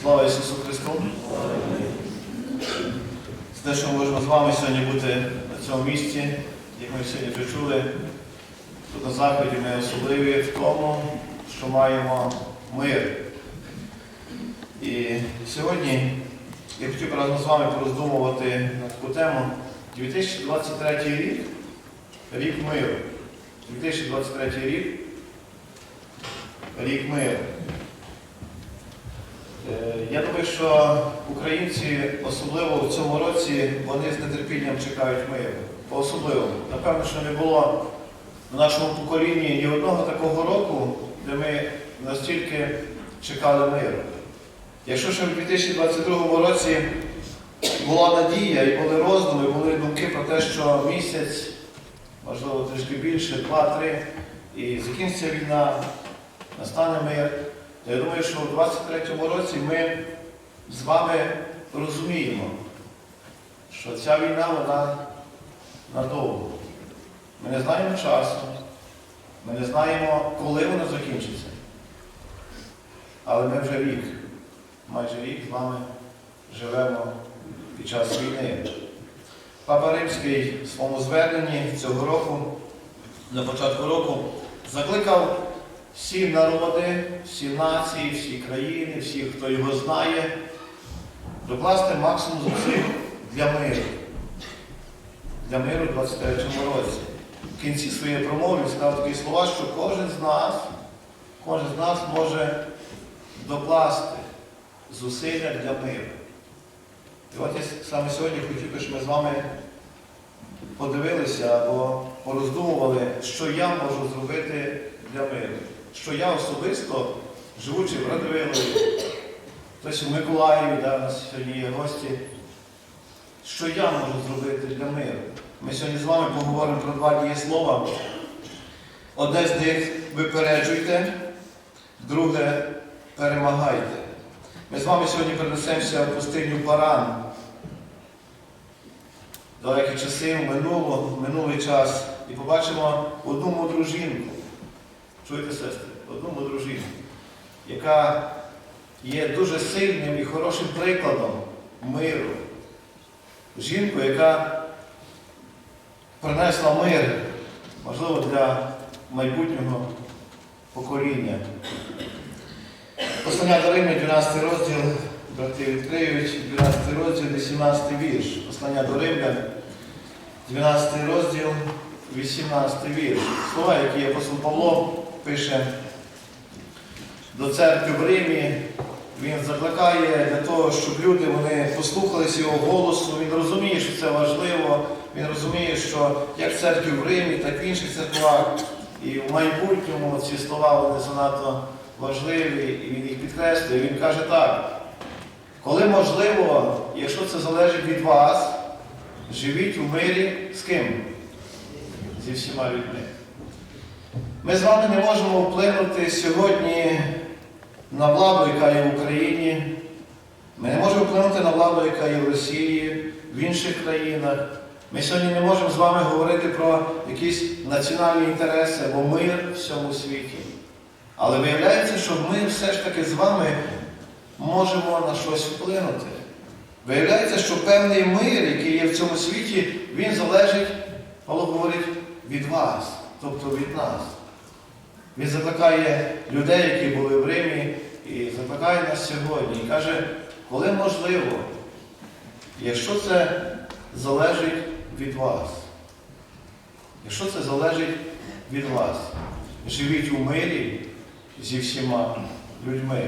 Слава Ісусу Христу! Це те, що ми можемо з вами сьогодні бути на цьому місці, як ми сьогодні вже чули, тут на Заході ми особливі в тому, що маємо мир. І сьогодні я хотів би разом з вами пороздумувати на таку тему 2023 рік, рік миру. 2023 рік, рік миру. Е, Я думаю, що українці, особливо в цьому році, вони з нетерпінням чекають миру. По-особливому. Напевно, що не було в нашому поколінні ні одного такого року, де ми настільки чекали миру. Якщо ще в 2022 році була надія і були роздуми, були думки про те, що місяць, можливо, трішки більше, два-три, і закінчиться війна, настане мир. Я думаю, що у 23-му році ми з вами розуміємо, що ця війна вона надовго. Ми не знаємо часу, ми не знаємо, коли вона закінчиться. Але ми вже рік, майже рік з вами живемо під час війни. Папа Римський в своєму зверненні цього року, на початку року, закликав всі народи, всі нації, всі країни, всі, хто його знає, докласти максимум зусиль для миру. Для миру у 23-му році. В кінці своєї промови він сказав такі слова, що кожен з нас, кожен з нас може докласти зусилля для миру. І от я саме сьогодні хотів щоб ми з вами подивилися або пороздумували, що я можу зробити для миру. Що я особисто, живучи в Радивилові, хтось у Миколаєві, да, у нас сьогодні є гості, що я можу зробити для миру. Ми сьогодні з вами поговоримо про два дієслова. Одне з них випереджуйте, друге перемагайте. Ми з вами сьогодні перенесемося в пустиню Паран. Далекі часи, минуло, минулий час, і побачимо одну мудру жінку. Чуєте, сестри, одну мудру жінку, яка є дуже сильним і хорошим прикладом миру. Жінку, яка принесла мир, можливо, для майбутнього покоління. Послання до Римлян, 12 розділ, брати відкриють, 12 розділ, 18 вірш. Послання до Римлян, 12 розділ, 18 вірш. Слова, які апостол Павло пише до церкви в Римі, він закликає для того, щоб люди вони послухалися його голосу. Він розуміє, що це важливо. Він розуміє, що як в церкві в Римі, так і в інших церквах. І в майбутньому ці слова вони занадто важливі, і він їх підкреслює. Він каже так. Коли можливо, якщо це залежить від вас, живіть у мирі з ким? Зі всіма людьми. Ми з вами не можемо вплинути сьогодні на владу, яка є в Україні. Ми не можемо вплинути на владу, яка є в Росії, в інших країнах. Ми сьогодні не можемо з вами говорити про якісь національні інтереси або мир в всьому світі. Але виявляється, що ми все ж таки з вами можемо на щось вплинути. Виявляється, що певний мир, який є в цьому світі, він залежить, Павло говорить, від вас, тобто від нас. Він закликає людей, які були в Римі, і закликає нас сьогодні. І каже, коли можливо, якщо це залежить від вас, якщо це залежить від вас, живіть у мирі зі всіма людьми.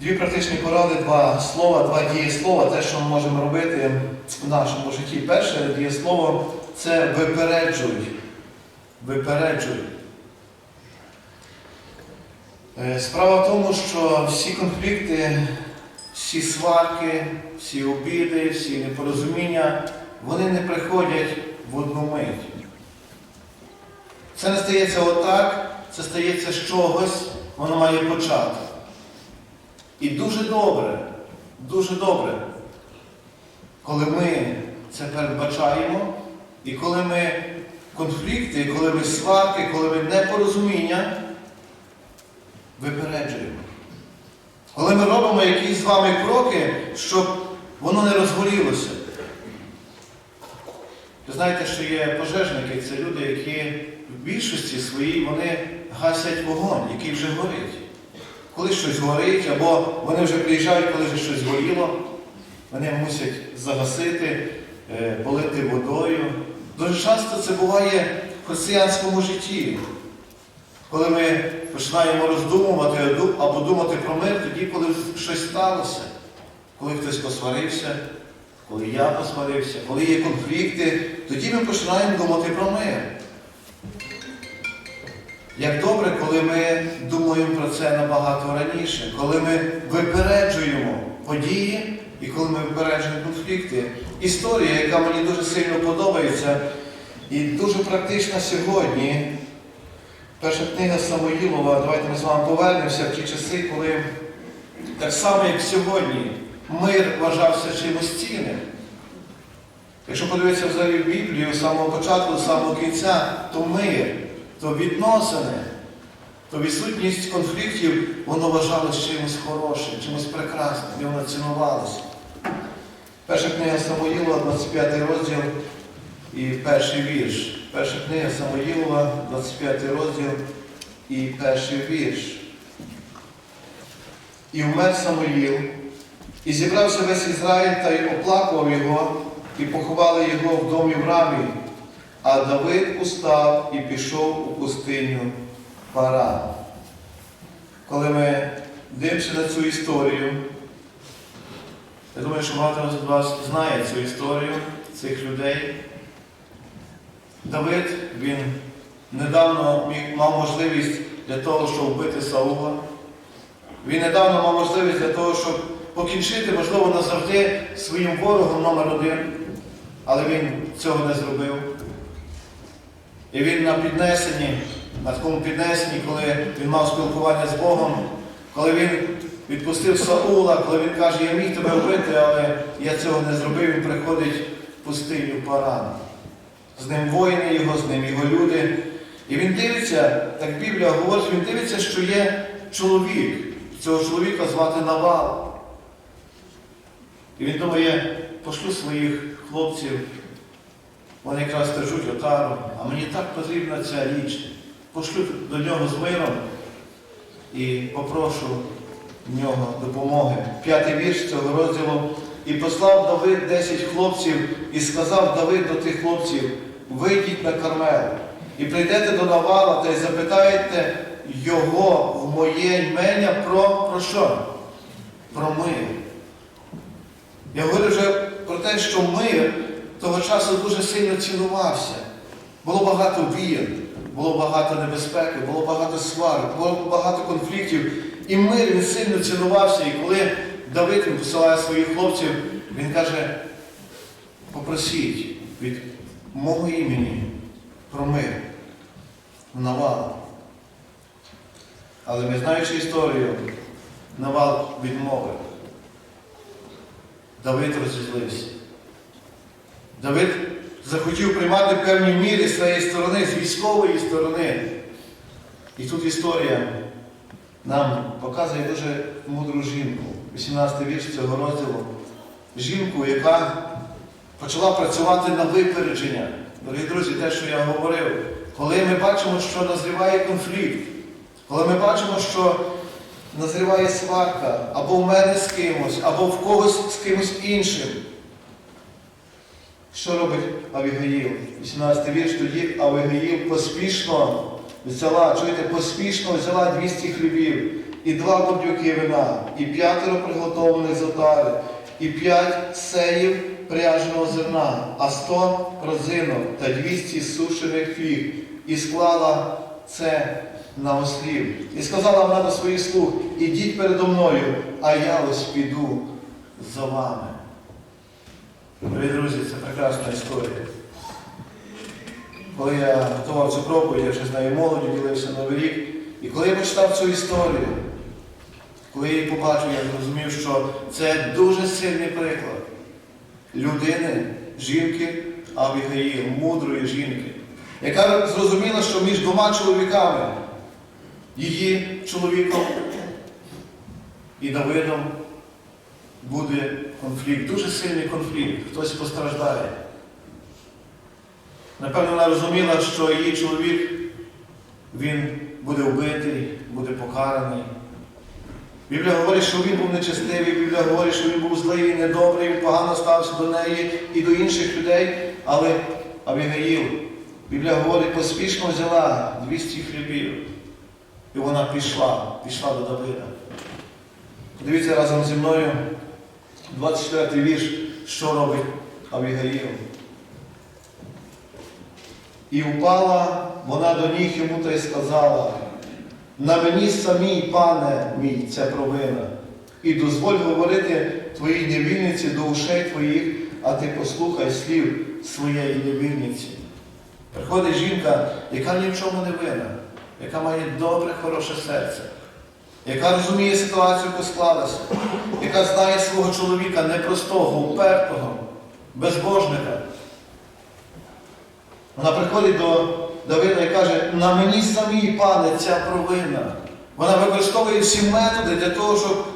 Дві практичні поради, два слова, два дієслова, те, що ми можемо робити в нашому житті. Перше дієслово це випереджуй. Випереджуй. Е, Справа в тому, що всі конфлікти, всі сварки, всі обіди, всі непорозуміння, вони не приходять в одну мить. Це не стається отак, це стається з чогось, воно має початок. І дуже добре, дуже добре, коли ми це передбачаємо, і коли ми конфлікти, коли ми сварки, коли ми непорозуміння випереджуємо. Коли ми робимо якісь з вами кроки, щоб воно не розгорілося. Ви знаєте, що є пожежники, це люди, які в більшості своїй вони гасять вогонь, який вже горить. Коли щось горить, або вони вже приїжджають, коли вже щось горіло, вони мусять загасити, е, полити водою. Дуже часто це буває в християнському житті. Коли ми починаємо роздумувати або думати про мир, тоді, коли щось сталося, коли хтось посварився, коли я посварився, коли є конфлікти, тоді ми починаємо думати про мир. Як добре, коли ми думаємо про це набагато раніше, коли ми випереджуємо події і коли ми випереджуємо конфлікти. Історія, яка мені дуже сильно подобається і дуже практична сьогодні. Перша книга Самоїлова, давайте ми з вами повернемося в ті часи, коли так само, як сьогодні, мир вважався чимось цінним. Якщо подивитися взагалі в Біблію з самого початку, з самого кінця, то мир, то відносини, то відсутність конфліктів, воно вважалось чимось хорошим, чимось прекрасним, і воно цінувалося. Перша книга Самоїлова, 25 розділ і перший вірш. Перша книга Самоїлова, 25 розділ і перший вірш. І вмер Самоїл, і зібрався весь Ізраїль та й оплакував його, і поховали його в домі в рамі. А Давид устав і пішов у пустиню Паран. Коли ми дивимося на цю історію, я думаю, що багато з вас знає цю історію цих людей. Давид, він недавно мав можливість для того, щоб вбити Саула. Він недавно мав можливість для того, щоб покінчити, можливо, назавжди своїм ворогом номер один, але він цього не зробив. І він на піднесенні, на такому піднесенні, коли він мав спілкування з Богом, коли він відпустив Саула, коли він каже, я міг тебе вбити, але я цього не зробив, він приходить в пустиню Паран. З ним воїни його, з ним його люди. І він дивиться, так Біблія говорить, він дивиться, що є чоловік. Цього чоловіка звати Навал. І він думає, пошлю своїх хлопців, вони якраз стежуть отару, а мені так потрібна ця річ. Пошлю до нього з миром і попрошу в нього допомоги. П'ятий вірш цього розділу. І послав Давид десять хлопців, і сказав Давид до тих хлопців, вийдіть на Кармел, і прийдете до Навала та й запитаєте його в моє імення про, про що? Про мир. Я говорю вже про те, що мир того часу дуже сильно цінувався. Було багато війн, було багато небезпеки, було багато сварок, було багато конфліктів. І мир він сильно цінувався. І коли Давид він посилає своїх хлопців, він каже, попросіть від мого імені про мир Навал. Але ми знаючи історію, Навал відмовив. Давид розізлився. Давид захотів приймати певні міри з своєї сторони, з військової сторони. І тут історія нам показує дуже мудру жінку. 18 вірш цього розділу. Жінку, яка почала працювати на випередження. Дорогі друзі, те, що я говорив, коли ми бачимо, що назріває конфлікт, коли ми бачимо, що назріває сварка або в мене з кимось, або в когось з кимось іншим. Що робить Авігаїл? 18 вірш тоді Авігаїл поспішно взяла, чуєте, поспішно взяла 200 хлібів, і два бурдюки вина, і п'ятеро приготовлених з отари, і п'ять сеїв пряженого зерна, а сто розинок та 200 сушених фіг, і склала це на ослів. І сказала вона до своїх слуг, ідіть передо мною, а я ось піду за вами. Дорогі друзі, це прекрасна історія. Коли я готував цю проповідь, я вже з нею молоді ділився Новий рік. І коли я почитав цю історію, коли я її побачив, я зрозумів, що це дуже сильний приклад людини, жінки Авігаїл, мудрої жінки, яка зрозуміла, що між двома чоловіками, її чоловіком і Давидом буде конфлікт, дуже сильний конфлікт, хтось постраждає. Напевно, вона розуміла, що її чоловік він буде вбитий, буде покараний. Біблія говорить, що він був нечестивий, Біблія говорить, що він був злий недобрий, він погано стався до неї і до інших людей, але Авігаїл, Біблія говорить, поспішно взяла 200 хлібів. І вона пішла, пішла до Давида. Подивіться разом зі мною 24 й вірш, що робить Авігаїл. І впала вона до ніг йому та й сказала, на мені самій, пане мій, ця провина, і дозволь говорити твоїй невільниці до ушей твоїх, а ти послухай слів своєї невільниці. Приходить жінка, яка ні в чому не винна, яка має добре, хороше серце, яка розуміє ситуацію, яка склалася, яка знає свого чоловіка непростого, упертого, безбожника. Вона приходить до Давида і каже, на мені самій, пане, ця провина. Вона використовує всі методи для того, щоб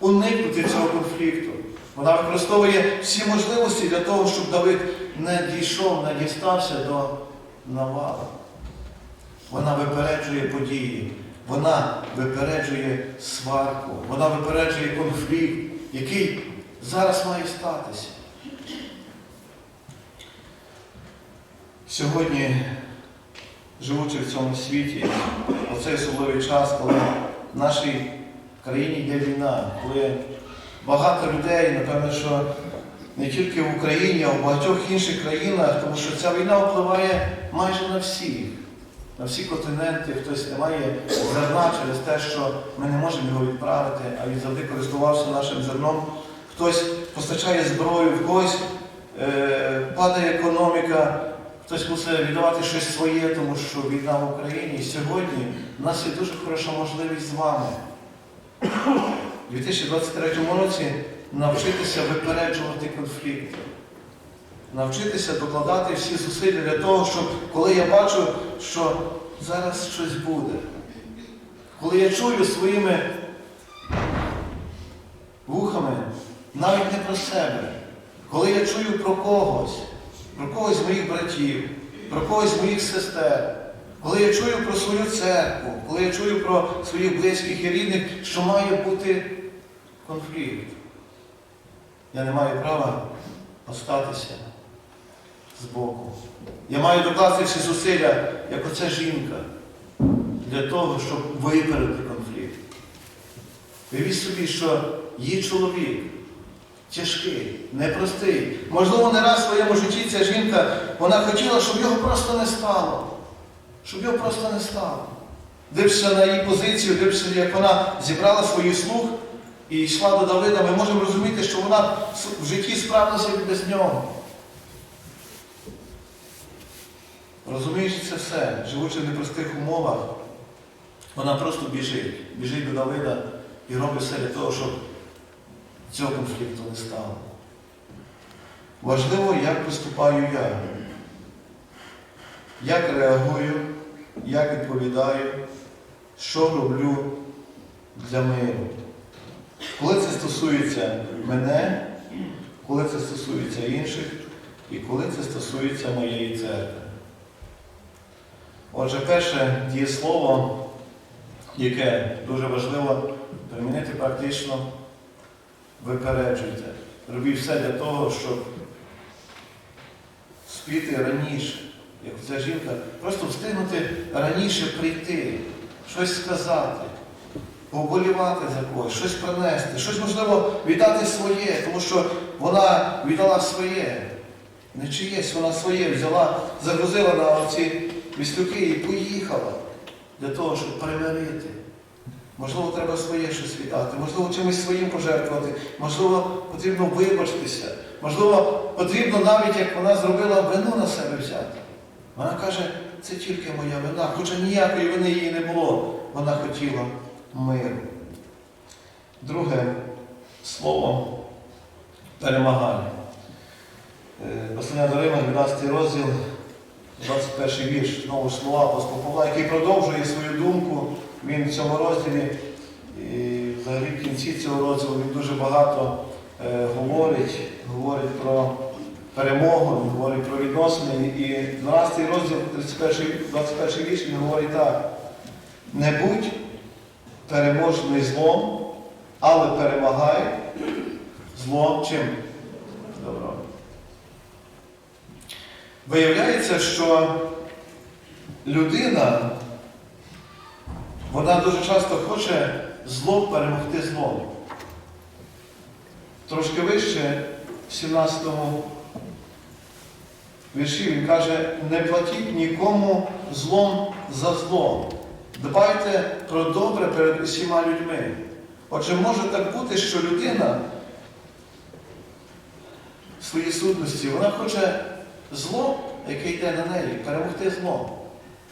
уникнути цього конфлікту. Вона використовує всі можливості для того, щоб Давид не дійшов, не дістався до навала. Вона випереджує події, вона випереджує сварку, вона випереджує конфлікт, який зараз має статися. Сьогодні, живучи в цьому світі, у цей особливий час, коли в нашій країні йде війна, коли багато людей, напевно, що не тільки в Україні, а в багатьох інших країнах, тому що ця війна впливає майже на всіх, на всі континенти, хтось не має зерна через те, що ми не можемо його відправити, а він завжди користувався нашим зерном. Хтось постачає зброю, в когось е, падає економіка. Хтось мусить віддавати щось своє, тому що війна в Україні. І сьогодні в нас є дуже хороша можливість з вами. У 2023 році навчитися випереджувати конфлікти, навчитися докладати всі зусилля для того, щоб коли я бачу, що зараз щось буде, коли я чую своїми вухами навіть не про себе, коли я чую про когось про когось з моїх братів, про когось з моїх сестер, коли я чую про свою церкву, коли я чую про своїх близьких і рідних, що має бути конфлікт. Я не маю права остатися збоку. Я маю докласти всі зусилля, як оця жінка, для того, щоб випередити конфлікт. Уявіть собі, що її чоловік тяжкий, непростий. Можливо, не раз в своєму житті ця жінка, вона хотіла, щоб його просто не стало. Щоб його просто не стало. Дивишся на її позицію, дивишся, як вона зібрала свій слух і йшла до Давида, ми можемо розуміти, що вона в житті справилася без нього. Розуміючи це все, живучи в непростих умовах, вона просто біжить, біжить до Давида і робить все для того, щоб цього конфлікту не стало. Важливо, як поступаю я, як реагую, як відповідаю, що роблю для миру. Коли це стосується мене, коли це стосується інших і коли це стосується моєї церкви. Отже, перше дієслово, яке дуже важливо примінити практично випереджуйте. Робіть все для того, щоб спіти раніше, як ця жінка, просто встигнути раніше прийти, щось сказати, поболівати за когось, щось принести, щось можливо віддати своє, тому що вона віддала своє. Не чиєсь, вона своє взяла, загрузила на ці віслюки і поїхала для того, щоб примирити. Можливо, треба своє щось віддати, можливо, чимось своїм пожертвувати, можливо, потрібно вибачитися, можливо, потрібно навіть, як вона зробила, вину на себе взяти. Вона каже, це тільки моя вина, хоча ніякої вини її не було. Вона хотіла миру. Друге слово перемагання. Послання до Рима, 12 розділ, 21 вірш, знову слова апостола Павла, який продовжує свою думку. Він в цьому розділі і взагалі в кінці цього розділу він дуже багато е, говорить, говорить про перемогу, говорить про відносини. І 12 розділ, 31, 21 вірш, він говорить так. Не будь переможений злом, але перемагай зло чим? Добро. Виявляється, що людина, вона дуже часто хоче зло перемогти злом. Трошки вище, в 17 вірші, він каже, не платіть нікому злом за зло. Дбайте про добре перед усіма людьми. Отже, може так бути, що людина в своїй сутності, вона хоче зло, яке йде на неї, перемогти зло.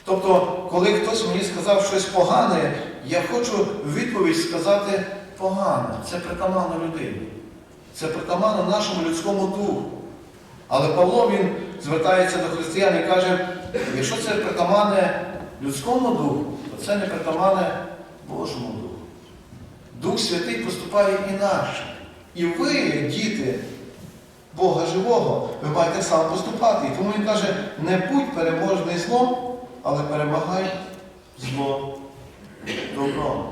Тобто, коли хтось мені сказав щось погане, я хочу відповідь сказати погане. Це притаманно людині. Це притаманно нашому людському духу. Але Павло він звертається до християн і каже, якщо це притаманне людському духу, то це не притаманне Божому духу. Дух Святий поступає інакше. І ви, діти Бога живого, ви маєте сам поступати. І тому він каже, не будь переможний злом, але перемагай зло добром.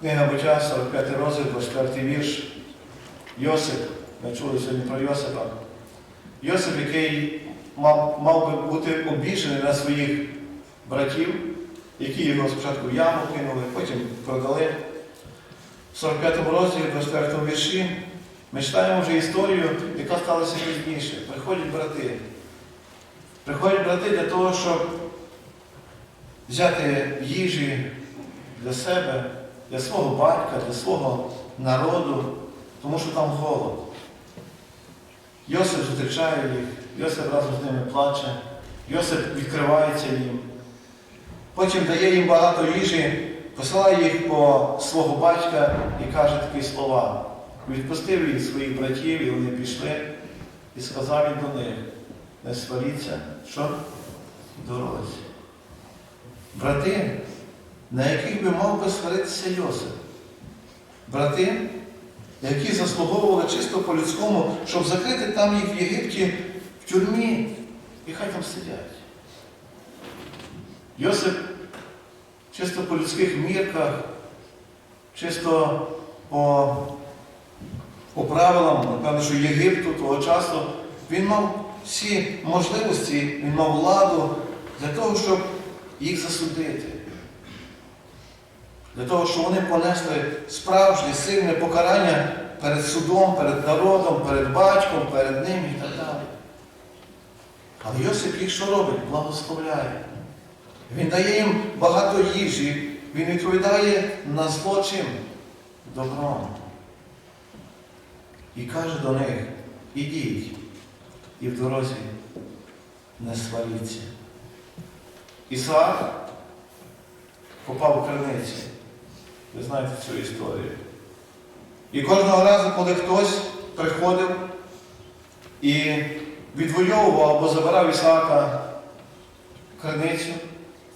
Книга Буття, 45 розділ, 24 вірш. Йосип, ми чули сьогодні про Йосипа. Йосип, який мав, мав би бути обіжений на своїх братів, які його спочатку в яму кинули, потім продали. В 45 розділі, 24 вірші, ми читаємо вже історію, яка сталася пізніше. Приходять брати. Приходять брати для того, щоб взяти їжі для себе, для свого батька, для свого народу, тому що там голод. Йосип зустрічає їх, Йосип разом з ними плаче, Йосип відкривається їм. Потім дає їм багато їжі, посилає їх по свого батька і каже такі слова. Відпустив він своїх братів, і вони пішли, і сказав він до них, не сваріться, що? Дорозі. Брати, на яких би мав би сваритися Йосип. Брати, які заслуговували чисто по-людському, щоб закрити там їх в Єгипті в тюрмі, і хай там сидять. Йосип чисто по людських мірках, чисто по, по правилам, напевно, що Єгипту того часу, він мав всі можливості, він мав владу для того, щоб їх засудити. Для того, щоб вони понесли справжнє сильне покарання перед судом, перед народом, перед батьком, перед ним і так далі. Але Йосип їх що робить? Благословляє. Він дає їм багато їжі, він відповідає на зло чим? Добром. І каже до них, ідіть, і в дорозі не сваріться. Ісаак попав у криницю. Ви знаєте цю історію. І кожного разу, коли хтось приходив і відвоював або забирав Ісаака криницю,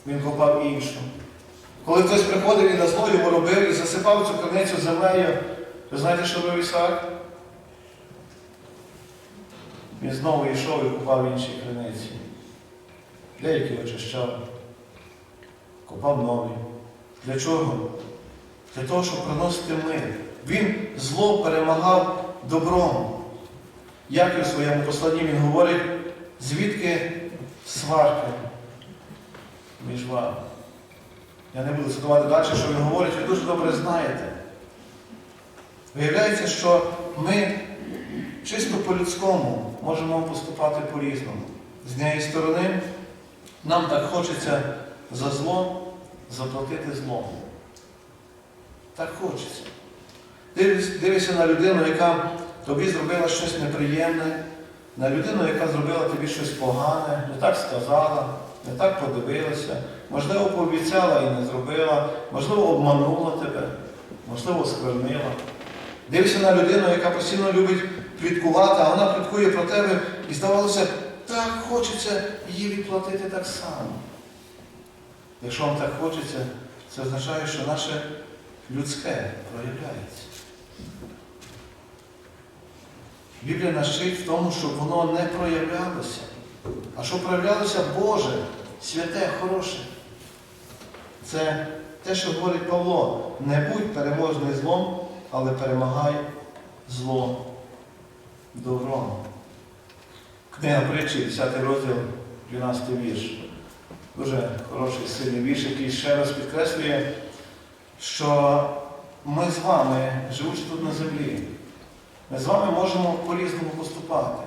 він копав іншу. Коли хтось приходив і на зло йому робив і засипав цю криницю землею, ви знаєте, що робив Ісаак? Він знову йшов і купав інші криниці. Деякі очищав, копав нові. Для чого? Для того, щоб приносити мир. Він зло перемагав добром. Як і в своєму посланні він говорить, звідки сварки між вами. Я не буду цитувати далі, що він говорить, ви дуже добре знаєте. Виявляється, що ми чисто по-людському можемо поступати по-різному. З однієї сторони, нам так хочеться за зло заплатити злом. Так хочеться. Дивишся на людину, яка тобі зробила щось неприємне, на людину, яка зробила тобі щось погане, не так сказала, не так подивилася, можливо, пообіцяла і не зробила, можливо, обманула тебе, можливо, сквернила. Дивишся на людину, яка постійно любить пліткувати, а вона пліткує про тебе і здавалося, так хочеться її відплатити так само. Якщо вам так хочеться, це означає, що наше людське проявляється. Біблія нас вчить в тому, щоб воно не проявлялося, а щоб проявлялося Боже, святе, хороше. Це те, що говорить Павло, не будь переможний злом, але перемагай зло добром. Книга притчі, 10 розділ, 12 вірш. Дуже хороший сильний вірш, який ще раз підкреслює, що ми з вами, живучи тут на землі, ми з вами можемо по-різному поступати.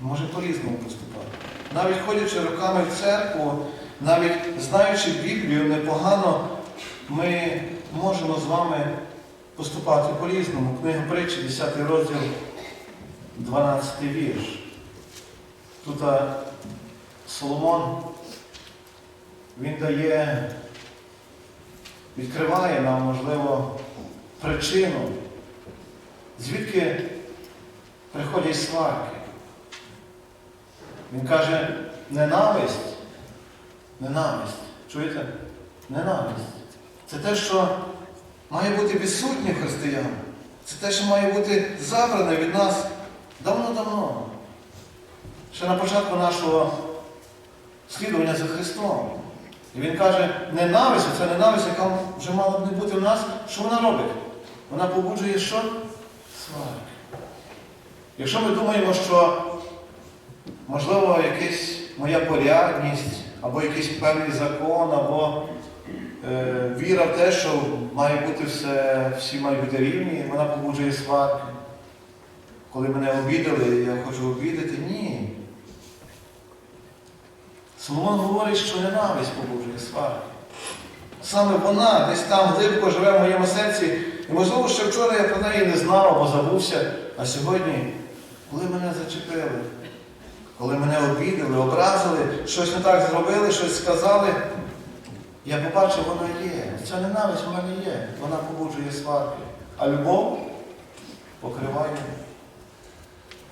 Ми можемо по-різному поступати. Навіть ходячи роками в церкву, навіть знаючи Біблію непогано, ми можемо з вами поступати по-різному. Книга притчі, 10 розділ, 12 вірш. Тут Соломон, він дає, відкриває нам, можливо, причину, звідки приходять сварки. Він каже, ненависть, ненависть. Чуєте? Ненависть. Це те, що має бути відсутнє християн. Це те, що має бути забране від нас давно-давно. Ще на початку нашого слідування за Христом. І він каже, ненависть, це ненависть, яка вже мала б не бути в нас, що вона робить? Вона побуджує що? Сварки. Якщо ми думаємо, що можливо якась моя порядність, або якийсь певний закон, або е, віра в те, що має бути все, всі мають бути рівні, вона побуджує сварки. Коли мене обідали, я хочу обідати, ні. Соломон говорить, що ненависть побуджує сварки. Саме вона десь там глибоко живе в моєму серці. І можливо, ще вчора я про неї не знав або забувся, а сьогодні, коли мене зачепили, коли мене обідали, образили, щось не так зробили, щось сказали, я побачив, вона є. Ця ненависть в мене є. Вона побуджує сварки. А любов покриває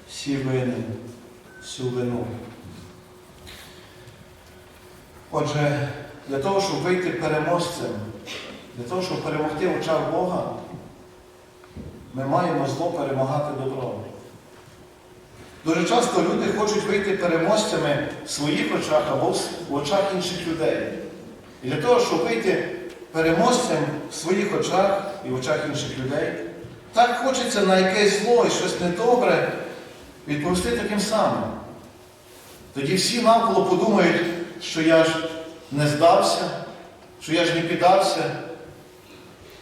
всі вини, всю вину. Отже, для того, щоб вийти переможцем, для того, щоб перемогти в очах Бога, ми маємо зло перемагати добром. Дуже часто люди хочуть вийти переможцями в своїх очах або в очах інших людей. І для того, щоб вийти переможцем в своїх очах і в очах інших людей, так хочеться на якесь зло і щось недобре відповісти таким самим. Тоді всі навколо подумають, що я ж не здався, що я ж не піддався.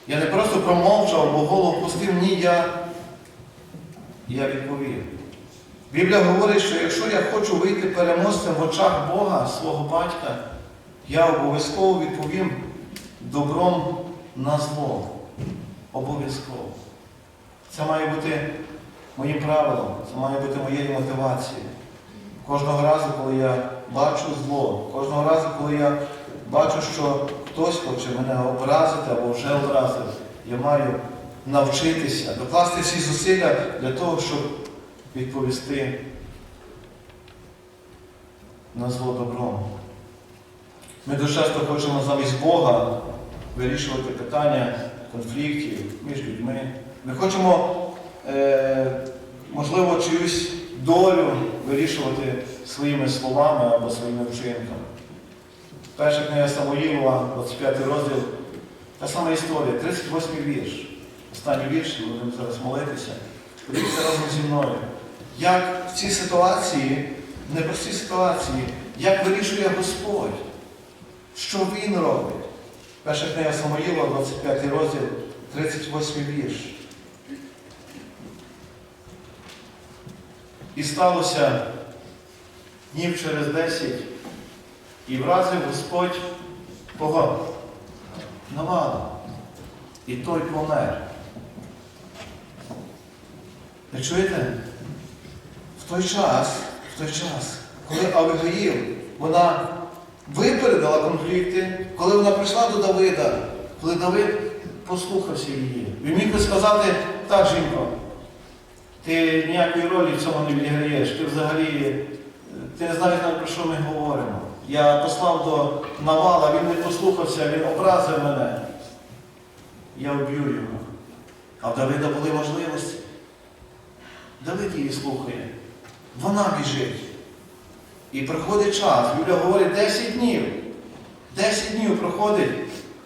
Я не просто промовчав або голову пустив, ні, я, я відповів. Біблія говорить, що якщо я хочу вийти переможцем в очах Бога, свого батька, я обов'язково відповім добром на зло. Обов'язково. Це має бути моїм правилом, це має бути моєю мотивацією. Кожного разу, коли я бачу зло, кожного разу, коли я бачу, що хтось хоче мене образити або вже образив, я маю навчитися, докласти всі зусилля для того, щоб відповісти на зло добром. Ми дуже часто хочемо замість Бога вирішувати питання конфліктів між людьми. Ми хочемо, можливо, чиюсь долю вирішувати своїми словами або своїми вчинками. Перша книга Самоїлова, 25 розділ, та сама історія, 38 вірш. Останній вірш, і будемо зараз молитися. Подивіться разом зі мною. Як в цій ситуації, в непростій ситуації, як вирішує Господь, що Він робить? Перша книга Самоїла, 25 розділ, 38 вірш. І сталося днів через десять, і вразив Господь кого? Навала. І той помер. Ви чуєте? В той час, в той час, коли Авигаїл, вона випередила конфлікти, коли вона прийшла до Давида, коли Давид послухався її. Він міг би сказати, так, жінко, ти ніякої ролі в цьому не відіграєш, ти взагалі ти не знаєш навіть про що ми говоримо. Я послав до Навала, він не послухався, він образив мене. я вб'ю його. А в Давида були можливості. Давид її слухає. Вона біжить. І приходить час. Юля говорить 10 днів. 10 днів проходить,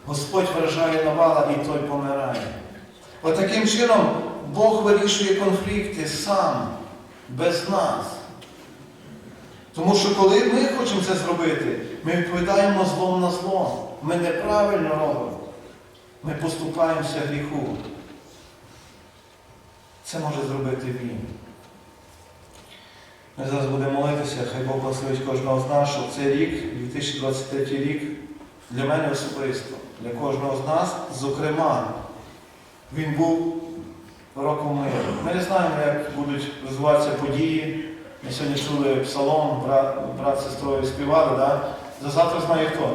Господь вражає Навала і той помирає. Отаким чином Бог вирішує конфлікти сам, без нас. Тому що коли ми хочемо це зробити, ми відповідаємо злом на зло. Ми неправильно робимо. Ми поступаємося гріху. Це може зробити Він. Ми зараз будемо молитися, хай Бог благословить кожного з нас, щоб цей рік, 2023 рік, для мене особисто, для кожного з нас, зокрема, він був роком миру. Ми не знаємо, як будуть розвиватися події. Ми сьогодні чули псалом, брат, брат сестрою співали, да? за завтра знає хто?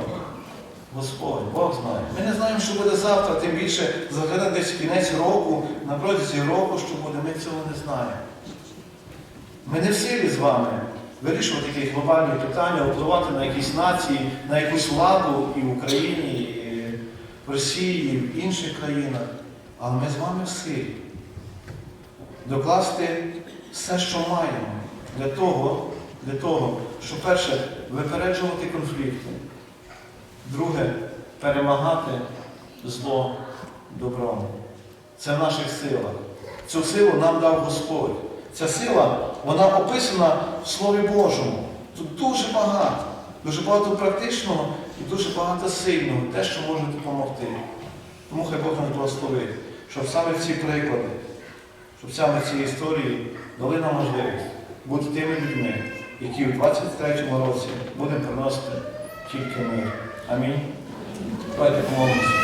Господь, Бог знає. Ми не знаємо, що буде завтра, тим більше заглядати десь кінець року, на протязі року, що буде, ми цього не знаємо. Ми не в силі з вами вирішувати якісь глобальні питання, впливати на якісь нації, на якусь владу і в Україні, і в Росії, і в інших країнах. Але ми з вами в силі докласти все, що маємо, для того, для того, щоб перше випереджувати конфлікти, друге перемагати зло добром. Це в наших силах. Цю силу нам дав Господь. Ця сила, вона описана в Слові Божому. Тут дуже багато, дуже багато практичного і дуже багато сильного, те, що може допомогти. Тому хай Бог нас благословить, щоб саме ці приклади, щоб саме ці історії дали нам можливість бути тими людьми, які у 23-му році будемо приносити тільки мир. Амінь. Давайте помолимося.